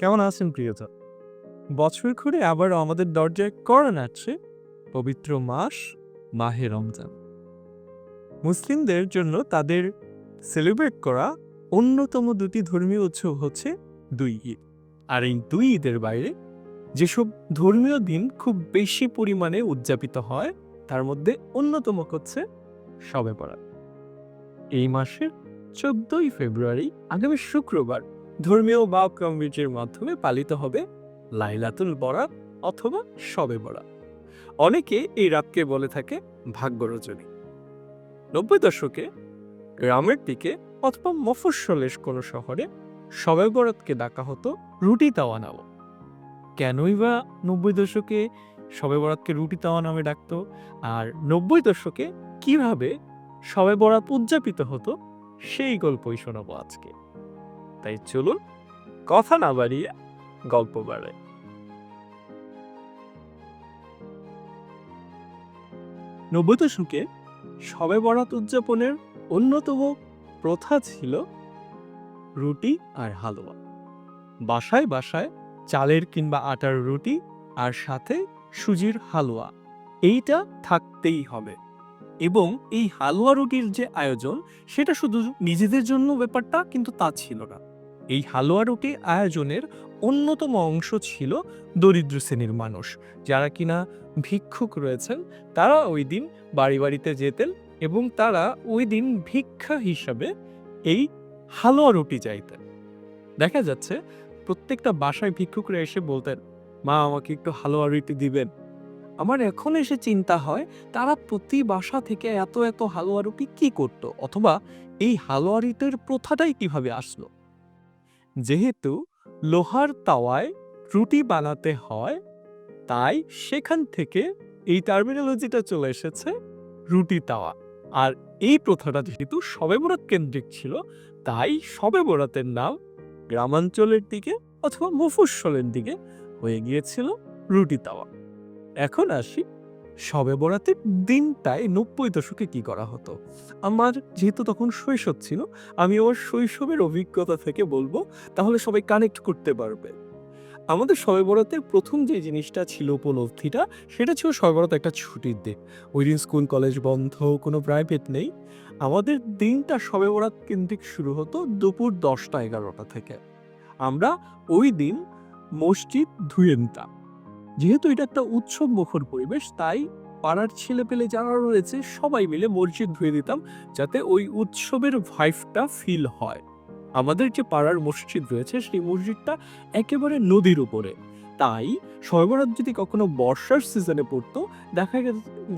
কেমন আছেন প্রিয়তা? বছর ঘুরে আবার আমাদের দরজায় করা নাচছে পবিত্র মাস, মাহে রমজান। মুসলিমদের জন্য তাদের সেলিব্রেট করা অন্যতম দুটি ধর্মীয় উৎসব হচ্ছে দুই ঈদ। আর এই দুই ঈদের বাইরে যেসব ধর্মীয় দিন খুব বেশি পরিমাণে উদযাপিত হয়, তার মধ্যে অন্যতম হচ্ছে শবে বরাত এই মাসের চোদ্দই ফেব্রুয়ারি, আগামী শুক্রবার ধর্মীয় বা কমিটির মাধ্যমে পালিত হবে লাইলাতুল বরাত অথবা শবে বরাত। অনেকে এই রাতকে বলে থাকে ভাগ্য রজনী নব্বই দশকে গ্রামের দিকে অথবা মফস্বলের কোনো শহরে শবে বরাতকে ডাকা হতো রুটি তাওয়া নাম কেনই বা নব্বই দশকে শবে বরাতকে রুটি তাওয়া নামে ডাকতো? আর নব্বই দশকে কীভাবে শবে বরাত উদযাপিত হতো? সেই গল্পই শোনাবো আজকে। তাই চলুন কথা না বাড়িয়ে গল্প বাড়ে নব্বই দশকে শবে বরাত উদযাপনের অন্যতম প্রথা ছিল রুটি আর হালুয়া। বাসায় বাসায় চালের কিংবা আটার রুটি আর সাথে সুজির হালুয়া। এইটা থাকতেই হবে। এবং এই হালুয়া রুটির যে আয়োজন, সেটা শুধু নিজেদের জন্য ব্যাপারটা, কিন্তু তা ছিল না। এই হালুয়া রুটি আয়োজনের অন্যতম অংশ ছিল দরিদ্র শ্রেণির মানুষ, যারা কিনা ভিক্ষুক রয়েছেন, তারা ওই দিন বাড়ি বাড়িতে যেতেন এবং তারা ওই দিন ভিক্ষা হিসাবে এই হালুয়া রুটি চাইতেন। দেখা যাচ্ছে, প্রত্যেকটা বাসায় ভিক্ষুকরা এসে বলতেন, মা, আমাকে একটু হালুয়া রুটি দিবেন। আমার এখন এসে চিন্তা হয়, তারা প্রতি বাসা থেকে এত এত হালুয়া রুটি কি করতো? অথবা এই হালুয়া রুটির প্রথাটাই কীভাবে আসলো? যেহেতু লোহার তাওয়ায় রুটি বানাতে হয়, তাই সেখান থেকে এই টার্মিনোলজিটা চলে এসেছে রুটি তাওয়া। আর এই প্রথাটা যেহেতু শবে বরাত কেন্দ্রিক ছিল, তাই শবে বরাতের নাম গ্রামাঞ্চলের দিকে অথবা মফস্বলের দিকে হয়ে গিয়েছিল রুটি তাওয়া। এখন আসি শবে বরাতের দিনটায় নব্বই দশকে কি করা হতো? আমার যেহেতু তখন শৈশব ছিল, আমি আমার শৈশবের অভিজ্ঞতা থেকে বলব, তাহলে সবাই কানেক্ট করতে পারবে। আমাদের শবে বরাতের প্রথম যে জিনিসটা ছিল উপলব্ধিটা, সেটা ছিল শবে বরাত একটা ছুটির দিন। ওই দিন স্কুল, কলেজ বন্ধ, কোনো প্রাইভেট নেই। আমাদের দিনটা শবে বরাত কেন্দ্রিক শুরু হতো দুপুর দশটা এগারোটা থেকে। আমরা ওই দিন মসজিদ ধুয়ে নিতাম। যেহেতু এটা একটা উৎসব মুখর পরিবেশ, তাই পাড়ার ছেলে পেলে যারা রয়েছে, সবাই মিলে মসজিদ ধুয়ে দিতাম যাতে ওই উৎসবের ভাইফটা ফিল হয়। আমাদের যে পাড়ার মসজিদ রয়েছে, সেই মসজিদটা একেবারে নদীর উপরে। তাই সর্বরাত যদি কখনো বর্ষার সিজনে পড়তো, দেখা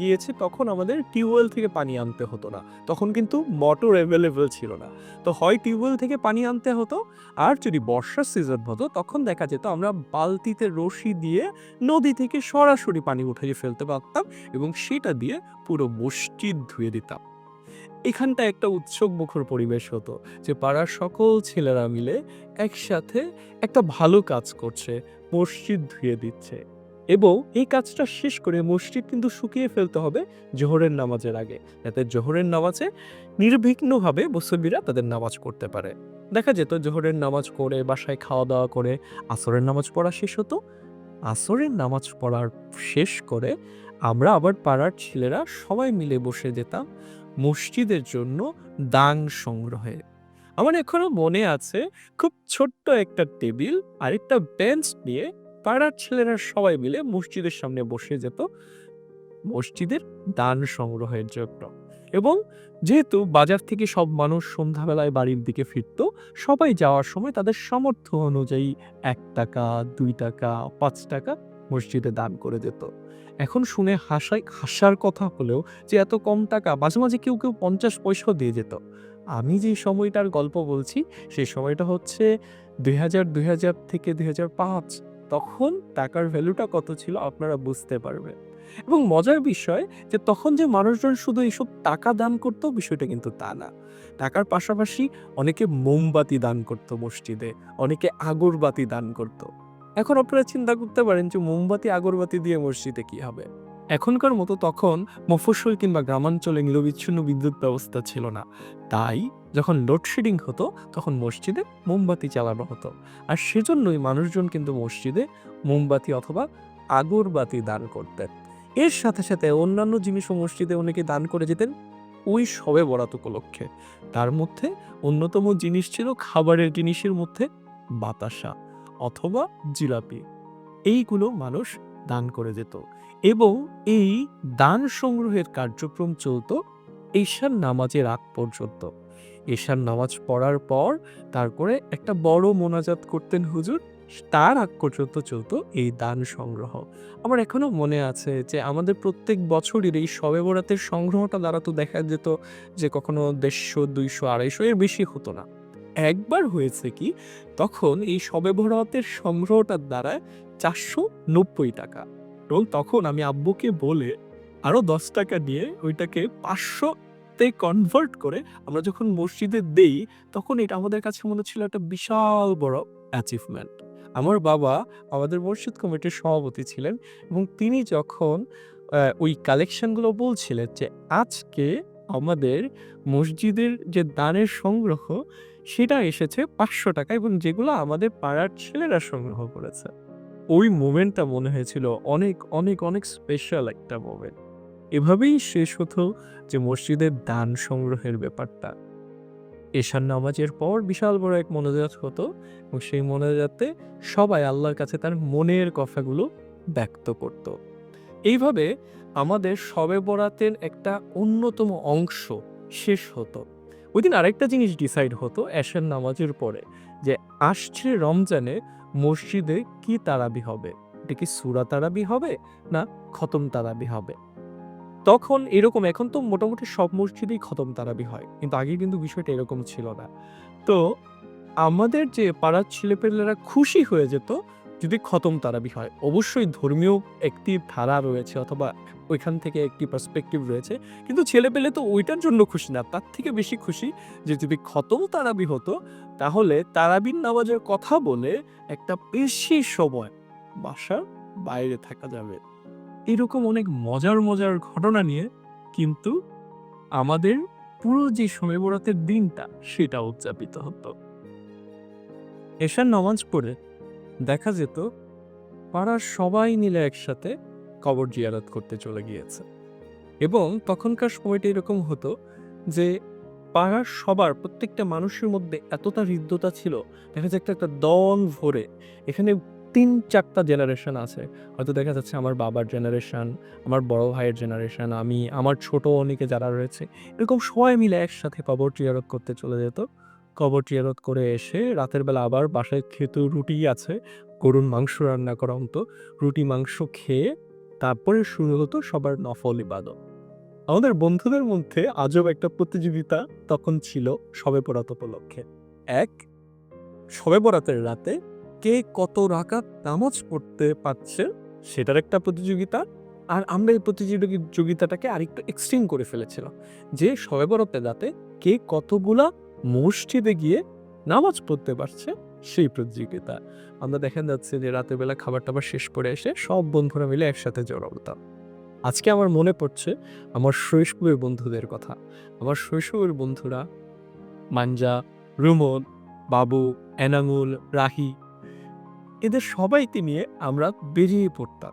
গিয়েছে তখন আমাদের টিউবওয়েল থেকে পানি আনতে হতো না। তখন কিন্তু মোটর অ্যাভেলেবেল ছিল না। তো হয় টিউবওয়েল থেকে পানি আনতে হতো, আর যদি বর্ষার সিজন হতো, তখন দেখা যেত আমরা বালতিতে রশি দিয়ে নদী থেকে সরাসরি পানি উঠিয়ে ফেলতে পারতাম এবং সেটা দিয়ে পুরো মসজিদ ধুয়ে দিতাম। এখানটা একটা উৎসব মুখর পরিবেশ হতো, যে পাড়ার সকল ছেলেরা মিলে একসাথে একটা ভালো কাজ করছে, মসজিদ ধুয়ে দিচ্ছে। এবং এই কাজটা শেষ করে মসজিদ কিন্তু শুকিয়ে ফেলতে হবে জোহরের নামাজের আগে, যাতে জোহরের নামাজে নির্বিঘ্নভাবে মুসল্লিরা তাদের নামাজ করতে পারে। দেখা যেত জোহরের নামাজ করে বাসায় খাওয়া দাওয়া করে, আসরের নামাজ পড়া শেষ হতো। আসরের নামাজ পড়ার শেষ করে আমরা আবার পাড়ার ছেলেরা সবাই মিলে বসে যেতাম মসজিদের জন্য দান সংগ্রহে আমার এখনও মনে আছে, খুব ছোট্ট একটা টেবিল আর একটা বেঞ্চ নিয়ে পাড়ার ছেলেরা সবাই মিলে মসজিদের সামনে বসে যেত মসজিদের দান সংগ্রহের জন্য। এবং যেহেতু বাজার থেকে সব মানুষ সন্ধ্যাবেলায় বাড়ির দিকে ফিরতো, সবাই যাওয়ার সময় তাদের সামর্থ্য অনুযায়ী এক টাকা, দুই টাকা, পাঁচ টাকা মসজিদে দান করে যেত। এখন শুনে হাসাই হাসার কথা হলেও যে এত কম টাকা মাঝে মাঝে কেউ কেউ পঞ্চাশ পয়সাও দিয়ে যেত। আমি যে সময়টার গল্প বলছি, সেই সময়টা হচ্ছে দুই হাজার হাজার থেকে দুই হাজার পাঁচ। তখন টাকার ভ্যালুটা কত ছিল আপনারা বুঝতে পারবেন। এবং মজার বিষয় যে তখন যে মানুষজন শুধু এইসব টাকা দান করতো, বিষয়টা কিন্তু তা না। টাকার পাশাপাশি অনেকে মোমবাতি দান করতো মসজিদে, অনেকে আগরবাতি দান করতো। এখন আপনারা চিন্তা করতে পারেন যে মোমবাতি, আগরবাতি দিয়ে মসজিদে কি হবে। এখনকার মতো তখন মফস্বল কিংবা গ্রামাঞ্চলে নিরবিচ্ছিন্ন বিদ্যুৎ ব্যবস্থা ছিল না। তাই যখন লোডশেডিং হতো, তখন মসজিদে মোমবাতি চালানো হতো। আর সেজন্যই মানুষজন কিন্তু মসজিদে মোমবাতি অথবা আগরবাতি দান করতেন। এর সাথে সাথে অন্যান্য জিনিসও মসজিদে অনেকে দান করে যেতেন ওই সবে বরাত উপলক্ষে। তার মধ্যে অন্যতম জিনিস ছিল খাবারের জিনিসের মধ্যে বাতাসা। অথবা জিলাপি। এইগুলো মানুষ দান করে যেত এবং এই দান সংগ্রহের কার্যক্রম চলতো ঈশান নামাজের আগ পর্যন্ত। ঈশান নামাজ পড়ার পর তারপরে একটা বড় মোনাজাত করতেন হুজুর। তার আগ পর্যন্ত চলতো এই দান সংগ্রহ। আমার এখনও মনে আছে যে আমাদের প্রত্যেক বছরের এই শবে বরাতের সংগ্রহটা দ্বারা তো দেখা যেত যে কখনো দেড়শো, দুইশো, আড়াইশো এর বেশি হতো না। একবার হয়েছে কি, তখন এই শবে বরাতের সংগ্রহটার দ্বারা চারশো নব্বই টাকা। এবং তখন আমি আব্বুকে বলে আরও দশ টাকা দিয়ে ওইটাকে পাঁচশোতে কনভার্ট করে আমরা যখন মসজিদে দেই, তখন এটা আমাদের কাছে মনে ছিল একটা বিশাল বড় অ্যাচিভমেন্ট আমার বাবা আমাদের মসজিদ কমিটির সভাপতি ছিলেন এবং তিনি যখন ওই কালেকশনগুলো বলছিলেন যে আজকে আমাদের মসজিদের যে দানের সংগ্রহ সেটা এসেছে পাঁচশো টাকা এবং যেগুলো আমাদের পাড়ার ছেলেরা সংগ্রহ করেছে। ওই মোমেন্টটা মনে হয়েছিল অনেক অনেক অনেক স্পেশাল একটা মোমেন্ট এভাবেই শেষ হতো যে মসজিদের দান সংগ্রহের ব্যাপারটা। এশার নামাজের পর বিশাল বড় এক মোনাজাত হতো এবং সেই মনোজাতে সবাই আল্লাহর কাছে তার মনের কথাগুলো ব্যক্ত করত। এইভাবে আমাদের শবে বরাতের একটা অন্যতম অংশ শেষ হতো। ওই দিন আরেকটা জিনিস ডিসাইড হতো এশার নামাজের পরে, যে আসছে রমজানে মসজিদে কি তারাবি হবে? এটা কি সুরা তারাবি হবে না খতম তারাবি হবে? তখন এরকম, এখন তো মোটামুটি সব মসজিদেই খতম তারাবি হয়, কিন্তু আগে কিন্তু বিষয়টা এরকম ছিল না। তো আমাদের যে পাড়ার ছেলেপেলেরা খুশি হয়ে যেত যদি খতম তারাবি হয় অবশ্যই ধর্মীয় একটি ধারা রয়েছে অথবা ওইখান থেকে একটি পার্সপেক্টিভ রয়েছে। কিন্তু ছেলেপেলে তো ওইটার জন্য খুশি না, তার থেকে বেশি খুশি যে যদি খতম তারাবি হতো, তাহলে তারাবির নামাজের কথা বলে একটা বেশি সময় বাসার বাইরে থাকা যাবে। এরকম অনেক মজার মজার ঘটনা নিয়ে কিন্তু আমাদের পুরো যে সময় বরাতের দিনটা সেটা উদযাপিত হতো। এশার নামাজ পড়ে দেখা যেত পাড়ার সবাই মিলে একসাথে কবর জিয়ারত করতে চলে গিয়েছে। এবং তখনকার সময়টা এরকম হতো যে পাড়ার সবার, প্রত্যেকটা মানুষের মধ্যে এতটা হৃদ্যতা ছিল, দেখা যাচ্ছে একটা দল ভরে, এখানে তিন চারটা জেনারেশন আছে। হয়তো দেখা যাচ্ছে আমার বাবার জেনারেশন আমার বড় ভাইয়ের জেনারেশন আমি, আমার ছোট অনেকে যারা রয়েছে, এরকম সবাই মিলে একসাথে কবর টিয়ারত করতে চলে যেত। কবর টিয়ারত করে এসে রাতের বেলা আবার বাসায় খেতে রুটি আছে, গরুর মাংস রান্না করা হতো। রুটি, মাংস খেয়ে তারপরে শুরু হতো সবার নফল ইবাদত। আমাদের বন্ধুদের মধ্যে আজব একটা প্রতিযোগিতা তখন ছিল সবে বরাত উপলক্ষে। এক, সবে বরাতের রাতে কে কত রাকাত নামাজ পড়তে পারছে সেটার একটা প্রতিযোগিতা। আর আমরা এই প্রতিযোগিতাটাকে আরেকটু এক্সট্রিম করে ফেলেছিলাম। যে সবে বরাতের রাতে কে কতগুলা মসজিদে গিয়ে নামাজ পড়তে পারছে সেই প্রতিযোগিতা। আমরা দেখা যাচ্ছে যে রাতের বেলা খাবার টাবার শেষ করে এসে সব বন্ধুরা মিলে একসাথে জড়ো হতাম। আজকে আমার মনে পড়ছে আমার শৈশবের বন্ধুদের কথা। আমার শৈশবের বন্ধুরা মাঞ্জা, রুমন, বাবু, এনামুল, রাহি, এদের সবাইকে নিয়ে আমরা বেরিয়ে পড়তাম।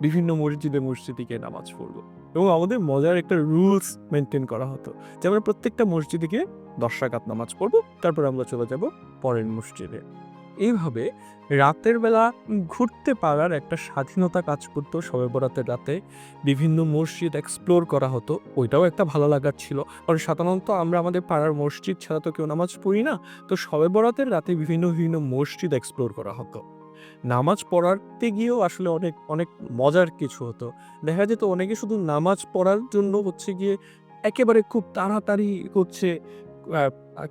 বিভিন্ন মসজিদে মসজিদে গিয়ে নামাজ পড়ব এবং আমাদের মজার একটা রুলস মেনটেন করা হতো যে আমরা প্রত্যেকটা মসজিদে গিয়ে দশ রাকাত নামাজ পড়ব তারপর আমরা চলে যাব পরের মসজিদে। এইভাবে রাতের বেলা ঘুরতে পারার একটা স্বাধীনতা কাজ করতো। সবে বরাতের রাতে বিভিন্ন মসজিদ এক্সপ্লোর করা হতো। ওইটাও একটা ভালো লাগার ছিল। কারণ সাধারণত আমরা আমাদের পাড়ার মসজিদ ছাড়া তো কেউ নামাজ পড়ি না। তো সবে বরাতের রাতে বিভিন্ন বিভিন্ন মসজিদ এক্সপ্লোর করা হতো। নামাজ পড়াতে গিয়েও আসলে অনেক অনেক মজার কিছু হতো। দেখা যেত অনেকে শুধু নামাজ পড়ার জন্য হচ্ছে গিয়ে একেবারে খুব তাড়াতাড়ি আহ,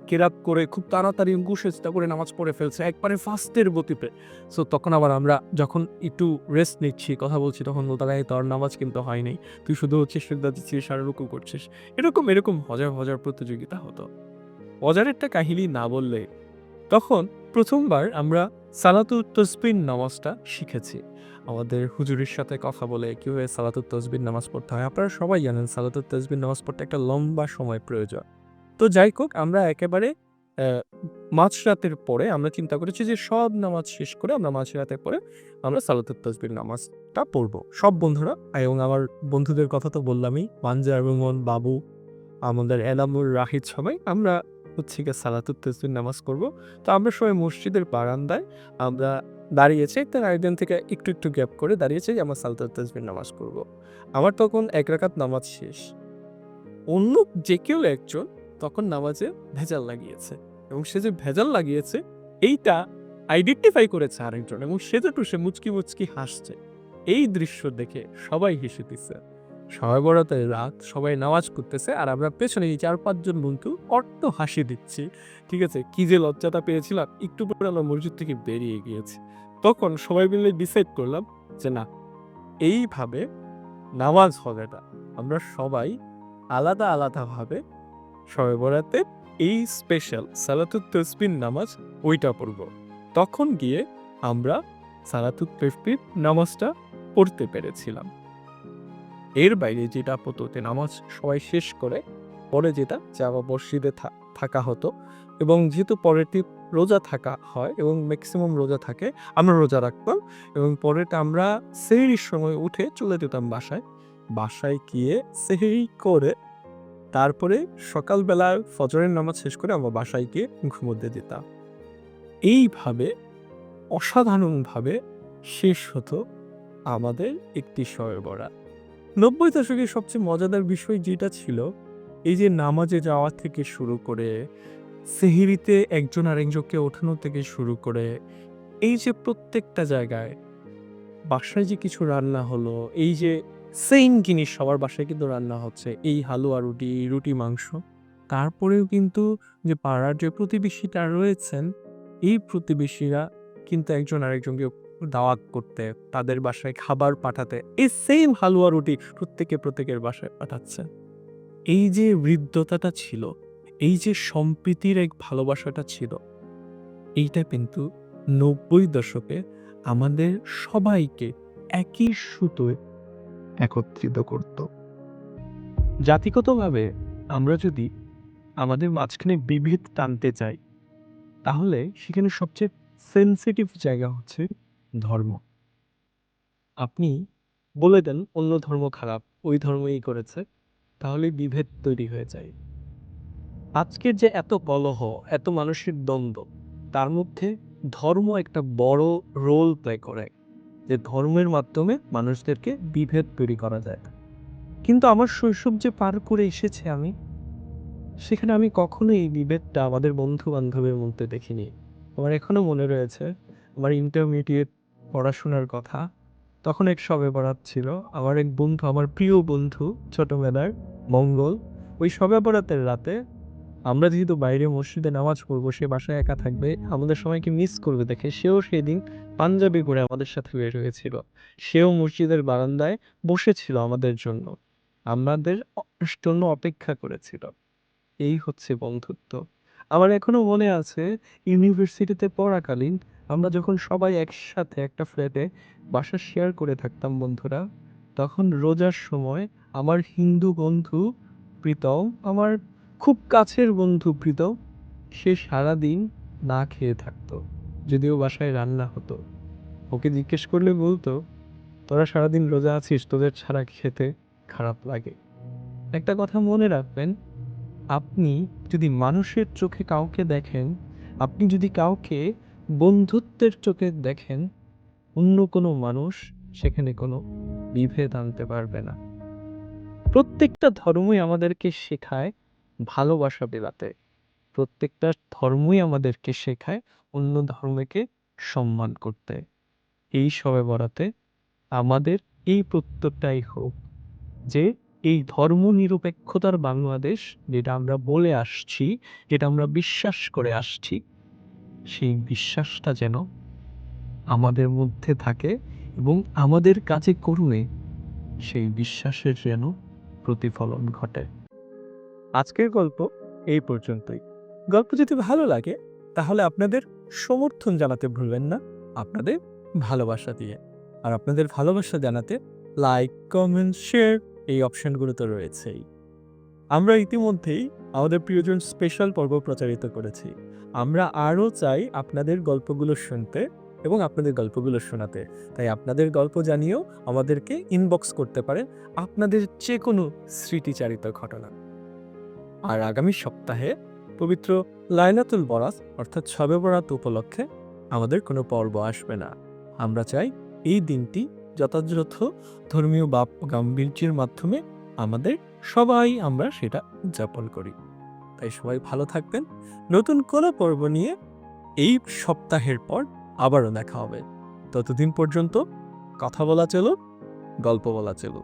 কেরাত করে খুব তাড়াতাড়ি গুসেস্তা করে নামাজ পড়ে ফেলছে, একবারে ফাস্টের গতিতে। সো তখন আবার আমরা যখন একটু রেস্ট নিচ্ছি, কথা বলছি, তখন তারা তোর নামাজ কিন্তু হয়নি। তুই শুধু শ্রদ্ধা দিচ্ছিস আর রুকু করছিস। এরকম এরকম হাজার হাজার প্রতিযোগিতা হতো। মজার একটা কাহিনী না বললে তখন প্রথমবার আমরা সালাতুত তসবিন নামাজটা শিখেছি। আমাদের হুজুরের সাথে কথা বলে কীভাবে সালাতুত তসবিন নামাজ পড়তে হয়। আপনারা সবাই জানেন, সালাতুত তসবিন নামাজ পড়তে একটা লম্বা সময় প্রয়োজন। তো যাই হোক, আমরা একেবারে মাঝরাতের পরে আমরা চিন্তা করেছি যে সব নামাজ শেষ করে আমরা মাঝরাতের পরে আমরা সালাতুত তসবির নামাজটা পড়ব। সব বন্ধুরা, এবং আমার বন্ধুদের কথা তো বললামই, মানজা রুমন বাবু, আমাদের এনামুর রাহিদ সবাই, আমরা হচ্ছে গিয়ে সালাতুত তসবির নামাজ করব তো আমরা সবাই মসজিদের বারান্দায় আমরা দাঁড়িয়েছি তার একদিন থেকে একটু একটু গ্যাপ করে দাঁড়িয়েছে যে আমরা সালাতুত তসবির নামাজ করব আমার তখন এক রাকাত নামাজ শেষ। অন্য যে কেউ একজন তখন নামাজে ভেজাল লাগিয়েছে এবং সে যে ভেজাল লাগিয়েছে, এইটা আইডেন্টিফাই করেছে আরেকজন এবং সে যে সে মুচকি মুচকি হাসছে। এই দৃশ্য দেখে সবাই হেসে দিচ্ছে সবাই বড়তে রাত সবাই নামাজ করতেছে আর আমরা পেছনে এই চার পাঁচজন বন্ধু অট্ট হাসি দিচ্ছি। ঠিক আছে, কি যে লজ্জাটা পেয়েছিলাম, একটু পরে আমরা মসজিদ থেকে বেরিয়ে গিয়েছি। তখন সবাই মিলে ডিসাইড করলাম যে, না, এইভাবে নামাজ হবে না আমরা সবাই আলাদা আলাদাভাবে সবে বরাতে এই স্পেশাল সালাতুত তসবির নামাজ ওইটা পড়ব। তখন গিয়ে আমরা সালাতুত তসবির নামাজটা পড়তে পেরেছিলাম। এর বাইরে যেটা পদ্ধতি নামাজ সবাই শেষ করে, পরে যেটা আবার মসজিদে থাকা হতো এবং যেহেতু পরেরটি রোজা থাকা হয় এবং ম্যাক্সিমাম রোজা থাকে, আমরা রোজা রাখতাম এবং পরেরটা আমরা সেহরির সময় উঠে চলে যেতাম বাসায়। বাসায় গিয়ে সেহরি করে তারপরে সকালবেলা ফজরের নামাজ শেষ করে আমার বাসায় গিয়ে ঘুমোতে যেতাম এইভাবে অসাধারণভাবে শেষ হতো আমাদের একটি শয়ে বরাত নব্বই দশকের সবচেয়ে মজাদার বিষয় যেটা ছিল, এই যে নামাজে যাওয়া থেকে শুরু করে, সেহিরিতে একজন আরেকজনকে ওঠানো থেকে শুরু করে, এই যে প্রত্যেকটা জায়গায় বাসায় যে কিছু রান্না হলো, এই যে সেম জিনিস সবার বাসায় কিন্তু রান্না হচ্ছে। এই হালুয়া রুটি রুটি মাংস। তারপরেও কিন্তু যে পাড়ার যে প্রতিবেশীরা রয়েছেন, এই প্রতিবেশীরা কিন্তু একজন আরেকজনকে দাওয়াত করতে, তাদের বাসায় খাবার পাঠাতে, এই সেম হালুয়া রুটি প্রত্যেকে প্রত্যেকের বাসায় পাঠাচ্ছে। এই যে বৃদ্ধতাটা ছিল, এই যে সম্প্রীতির এক ভালোবাসাটা ছিল, এইটা কিন্তু নব্বই দশকে আমাদের সবাইকে একই সুতোয় একত্রিত করত। জাতিগতভাবে আমরা যদি আমাদের মাঝখানে বিভেদ টানতে চাই, তাহলে সেখানে সবচেয়ে সেন্সিটিভ জায়গা হচ্ছে ধর্ম। আপনি বলে দেন অন্য ধর্ম খারাপ, ওই ধর্মই করেছে, তাহলে বিভেদ তৈরি হয়ে যায়। আজকের যে এত কলহ, এত মানুষের দ্বন্দ্ব, তার মধ্যে ধর্ম একটা বড় রোল প্লে করে। যে ধর্মের মাধ্যমে মানুষদেরকে বিভেদ তৈরি করা যায়। কিন্তু আমার শৈশব যে পার করে এসেছে আমি, সেখানে আমি কখনো এই বিভেদটা আমাদের বন্ধু বান্ধবের মধ্যে দেখিনি। আমার এখনও মনে রয়েছে, আমার ইন্টারমিডিয়েট পড়াশোনার কথা, তখন এক সবে বরাত ছিল। আমার এক বন্ধু, আমার প্রিয় বন্ধু, ছোটবেলার মঙ্গল, ওই সবে বরাতের রাতে আমরা যেহেতু বাইরে মসজিদে নামাজ পড়ব, সে বাসায় একা থাকবে, আমাদের সবাইকে মিস করবে দেখে সেও সেদিন পাঞ্জাবি করে আমাদের সাথে বের হয়েছিল। সেও মসজিদের বারান্দায় বসেছিল আমাদের জন্য। আমাদের জন্য অপেক্ষা করেছিল। এই হচ্ছে বন্ধুত্ব। আমার এখনও মনে আছে, ইউনিভার্সিটিতে পড়াকালীন আমরা যখন সবাই একসাথে একটা ফ্ল্যাটে বাসা শেয়ার করে থাকতাম বন্ধুরা, তখন রোজার সময় আমার হিন্দু বন্ধু প্রীতম, আমার খুব কাছের বন্ধু প্রীতম সে সারাদিন না খেয়ে থাকতো, যদিও বাসায় রান্না হতো। ওকে জিজ্ঞেস করলে বলতো, তোরা সারাদিন রোজা আছিস, তোদের ছাড়া খেতে খারাপ লাগে। একটা কথা মনে রাখবেন, আপনি যদি মানুষের চোখে কাউকে দেখেন, আপনি যদি কাউকে বন্ধুত্বের চোখে দেখেন, অন্য কোনো মানুষ সেখানে কোনো বিভেদ আনতে পারবে না। প্রত্যেকটা ধর্মই আমাদেরকে শেখায় ভালোবাসা বেড়াতে। প্রত্যেকটা ধর্মই আমাদেরকে শেখায়, অন্য ধর্মকে সম্মান করতে। এই সবে বরাতে আমাদের এই প্রত্যয়টাই হোক যে এই ধর্ম নিরপেক্ষতার বাংলাদেশ যেটা আমরা বলে আসছি, যেটা আমরা বিশ্বাস করে আসছি, সেই বিশ্বাসটা যেন আমাদের মধ্যে থাকে এবং আমাদের কাছে করুণে সেই বিশ্বাসের যেন প্রতিফলন ঘটে। আজকের গল্প এই পর্যন্তই। গল্প যদি ভালো লাগে, তাহলে আপনাদের সমর্থন জানাতে ভুলবেন না, আপনাদের ভালোবাসা দিয়ে। আর আপনাদের ভালোবাসা জানাতে লাইক কমেন্ট শেয়ার এই অপশনগুলো তো রয়েছেই। আমরা ইতিমধ্যেই আমাদের প্রিয়জন স্পেশাল পর্ব প্রচারিত করেছি। আমরা আরও চাই আপনাদের গল্পগুলো শুনতে এবং আপনাদের গল্পগুলো শোনাতে। তাই আপনাদের গল্প জানিয়েও আমাদেরকে ইনবক্স করতে পারেন আপনাদের যে কোনো স্মৃতিচারিত ঘটনা। আর আগামী সপ্তাহে পবিত্র লাইলাতুল বরাত, অর্থাৎ শবে বরাত উপলক্ষে আমাদের কোনো পর্ব আসবে না। আমরা চাই এই দিনটি যথাযথ ধর্মীয় বাপ গাম্ভীর্যের মাধ্যমে আমাদের সবাই আমরা সেটা উদযাপন করি। তাই সবাই ভালো থাকবেন। নতুন কোনো পর্ব নিয়ে এই সপ্তাহের পর আবারও দেখা হবে। ততদিন পর্যন্ত কথা বলা চলো, গল্প বলা চলো।